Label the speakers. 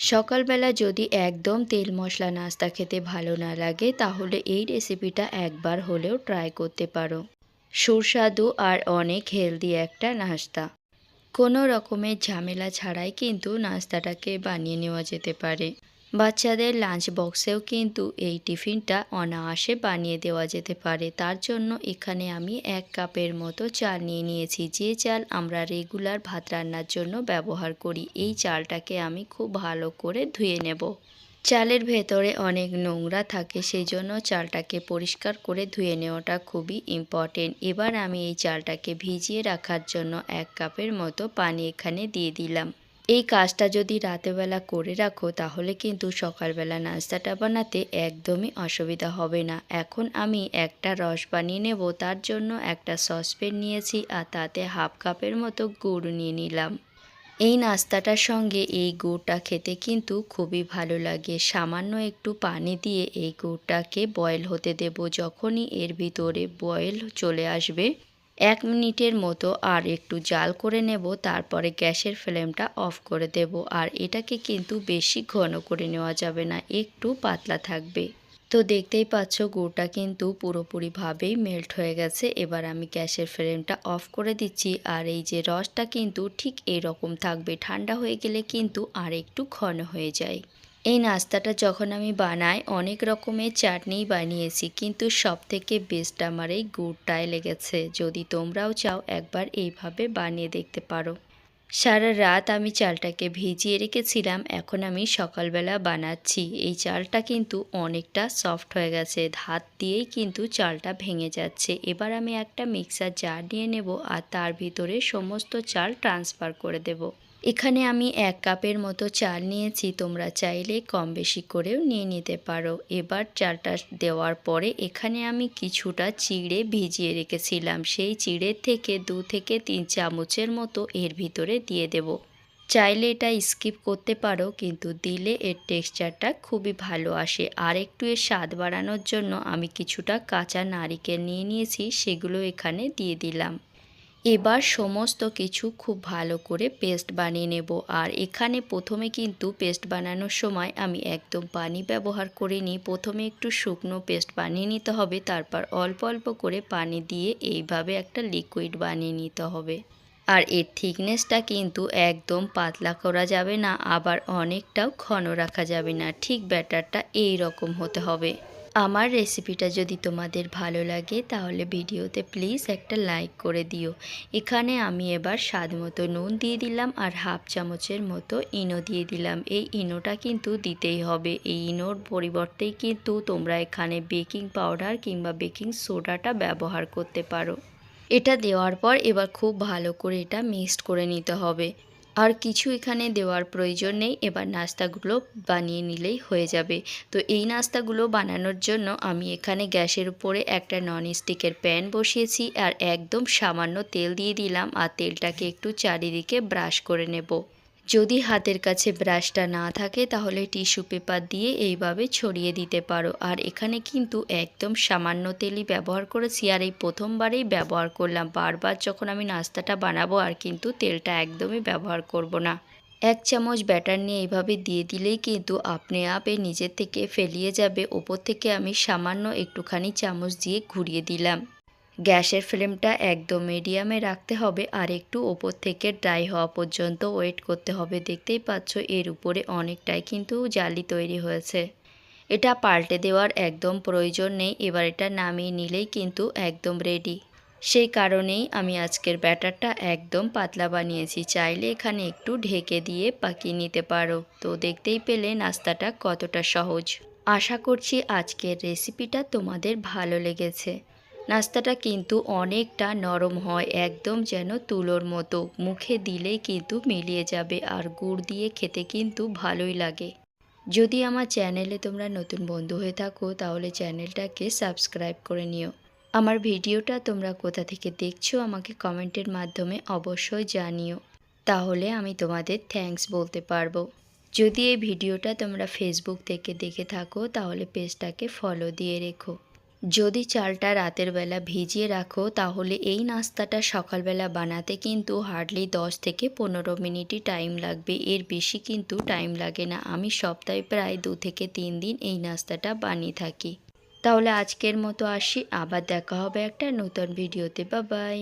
Speaker 1: সকালবেলা যদি একদম তেল মশলা নাস্তা খেতে ভালো না লাগে, তাহলে এই রেসিপিটা একবার হলেও ট্রাই করতে পারো। সুস্বাদু আর অনেক হেলদি একটা নাস্তা। কোনো রকমের ঝামেলা ছাড়াই কিন্তু নাস্তাটাকে বানিয়ে নেওয়া যেতে পারে। বাচ্চাদের লাঞ্চ বক্সেও কিন্তু এই টিফিনটা অনায়াসে বানিয়ে দেওয়া যেতে পারে। তার জন্য এখানে আমি এক কাপের মতো চাল নিয়ে নিয়েছি। যে চাল আমরা রেগুলার ভাত রান্নার জন্য ব্যবহার করি, এই চালটাকে আমি খুব ভালো করে ধুয়ে নেব। চালের ভেতরে অনেক নোংরা থাকে সেই জন্য চালটাকে পরিষ্কার করে ধুয়ে নেওয়াটা খুবই ইম্পর্টেন্ট এবার আমি এই চালটাকে ভিজিয়ে রাখার জন্য এক কাপের মতো পানি এখানে দিয়ে দিলাম। এই কাজটা যদি রাতেবেলা করে রাখো, তাহলে কিন্তু সকালবেলা নাস্তাটা বানাতে একদমই অসুবিধা হবে না। এখন আমি একটা রস বানিয়ে নেব, তার জন্য একটা সসপ্যান নিয়েছি আর তাতে হাফ কাপের মতো গুড় নিয়ে নিলাম। এই নাস্তাটার সঙ্গে এই গুড়টা খেতে কিন্তু খুবই ভালো লাগে। সামান্য একটু পানি দিয়ে এই গুড়টাকে বয়েল হতে দেব, যখনই এর ভিতরে বয়েল চলে আসবে। এক মিনিটের মতো আর একটু জাল করে নেব, তারপরে গ্যাসের ফ্লেমটা অফ করে দেব। আর এটাকে কিন্তু বেশি ঘন করে নেওয়া যাবে না, একটু পাতলা থাকবে। তো দেখতেই পাচ্ছ, গুড়টা কিন্তু পুরোপুরিভাবেই মেল্ট হয়ে গেছে। এবার আমি গ্যাসের ফ্লেমটা অফ করে দিচ্ছি। আর এই যে রসটা কিন্তু ঠিক এই রকম থাকবে, ঠান্ডা হয়ে গেলে কিন্তু আর একটু ঘন হয়ে যায়। এই নাস্তাটা যখন আমি বানাই, অনেক রকমের চাটনি বানিয়েছি, কিন্তু সব থেকে বেস্ট আমার এই গুড়টায় লেগেছে। যদি তোমরাও চাও একবার এইভাবে বানিয়ে দেখতে পারো। সারা রাত আমি চালটাকে ভিজিয়ে রেখেছিলাম, এখন আমি সকালবেলা বানাচ্ছি। এই চালটা কিন্তু অনেকটা সফট হয়ে গেছে হাত দিয়েই কিন্তু চালটা ভেঙে যাচ্ছে। এবার আমি একটা মিক্সার জার নিয়ে নেব আর তার ভিতরে সমস্ত চাল ট্রান্সফার করে দেব। এখানে আমি এক কাপের মতো চাল নিয়েছি, তোমরা চাইলে কম বেশি করেও নিয়ে নিতে পারো। এবার চালটা দেওয়ার পরে এখানে আমি কিছুটা চিড়ে ভিজিয়ে রেখেছিলাম। সেই চিড়ের থেকে দু থেকে তিন চামচের মতো এর ভিতরে দিয়ে দেব। চাইলে এটা স্কিপ করতে পারো, কিন্তু দিলে এর টেক্সচারটা খুবই ভালো আসে। আর একটু এর স্বাদ বাড়ানোর জন্য আমি কিছুটা কাঁচা নারিকেল নিয়ে নিয়েছি, সেগুলো এখানে দিয়ে দিলাম। এবার সমস্ত কিছু খুব ভালো করে পেস্ট বানিয়ে নেব। আর এখানে প্রথমে কিন্তু পেস্ট বানানোর সময় আমি একদম পানি ব্যবহার করিনি প্রথমে একটু শুকনো পেস্ট বানিয়ে নিতে হবে, তারপর অল্প অল্প করে পানি দিয়ে এইভাবে একটা লিকুইড বানিয়ে নিতে হবে। আর এর থিকনেসটা কিন্তু একদম পাতলা করা যাবে না, আবার অনেকটাও ঘন রাখা যাবে না। ঠিক ব্যাটারটা এই রকম হতে হবে। আমার রেসিপিটা যদি তোমাদের ভালো লাগে, তাহলে ভিডিওতে প্লিজ একটা লাইক করে দিও। এখানে আমি এবার স্বাদ মতো নুন দিয়ে দিলাম আর হাফ চামচের মতো ইনো দিয়ে দিলাম। এই ইনোটা কিন্তু দিতেই হবে। এই ইনোর পরিবর্তেই কিন্তু তোমরা এখানে বেকিং পাউডার কিংবা বেকিং সোডাটা ব্যবহার করতে পারো। এটা দেওয়ার পর এবার খুব ভালো করে এটা মিক্সড করে নিতে হবে। আর কিছু এখানে দেওয়ার প্রয়োজন নেই, এবার নাস্তাগুলো বানিয়ে নিলেই হয়ে যাবে। তো এই নাস্তাগুলো বানানোর জন্য আমি এখানে গ্যাসের উপরে একটা ননস্টিকের প্যান বসিয়েছি আর একদম সামান্য তেল দিয়ে দিলাম আর তেলটাকে একটু চারিদিকে ব্রাশ করে নেব। যদি হাতের কাছে ব্রাশটা না থাকে, তাহলে টিস্যু পেপার দিয়ে এইভাবে ছড়িয়ে দিতে পারো। আর এখানে কিন্তু একদম সামান্য তেলই ব্যবহার করেছি, আর এই প্রথমবারেই ব্যবহার করলাম। বারবার যখন আমি নাস্তাটা বানাবো, আর কিন্তু তেলটা একদমই ব্যবহার করব না। এক চামচ ব্যাটার নিয়ে এইভাবে দিয়ে দিলেই কিন্তু আপনি আপে নিজের থেকে ফেলিয়ে যাবে। ওপর থেকে আমি সামান্য একটুখানি চামচ দিয়ে ঘুরিয়ে দিলাম। গ্যাসের ফ্লেমটা একদম মিডিয়ামে রাখতে হবে আর একটু ওপর থেকে ড্রাই হওয়া পর্যন্ত ওয়েট করতে হবে। দেখতেই পাচ্ছ, এর উপরে অনেকটাই কিন্তু জালি তৈরি হয়েছে। এটা পাল্টে দেওয়ার একদম প্রয়োজন নেই, এবার এটা নামিয়ে নিলেই কিন্তু একদম রেডি সেই কারণেই আমি আজকের ব্যাটারটা একদম পাতলা বানিয়েছি। চাইলে এখানে একটু ঢেকে দিয়ে পাকিয়ে নিতে পারো। তো দেখতেই পেলে নাস্তাটা কতটা সহজ। আশা করছি আজকের রেসিপিটা তোমাদের ভালো লেগেছে। নাস্তাটা কিন্তু অনেকটা নরম হয়, একদম যেন তুলোর মতো। মুখে দিলেই কিন্তু মিলিয়ে যাবে আর গুড় দিয়ে খেতে কিন্তু ভালোই লাগে। যদি আমার চ্যানেলে তোমরা নতুন বন্ধু হয়ে থাকো, তাহলে চ্যানেলটাকে সাবস্ক্রাইব করে নিও। আমার ভিডিওটা তোমরা কোথা থেকে দেখছ আমাকে কমেন্টের মাধ্যমে অবশ্যই জানিও। তাহলে আমি তোমাদের থ্যাঙ্কস বলতে পারব। যদি এই ভিডিওটা তোমরা ফেসবুক থেকে দেখে থাকো, তাহলে পেজটাকে ফলো দিয়ে রেখো। যদি চালটা রাতের বেলা ভিজিয়ে রাখো, তাহলে এই নাস্তাটা সকালবেলা বানাতে কিন্তু হার্ডলি দশ থেকে পনেরো মিনিটই টাইম লাগবে। এর বেশি কিন্তু টাইম লাগে না। আমি সপ্তাহে প্রায় দু থেকে তিন দিন এই নাস্তাটা বানিয়ে থাকি। তাহলে আজকের মতো আসি। আবার দেখা হবে একটা নতুন ভিডিওতে বা বাই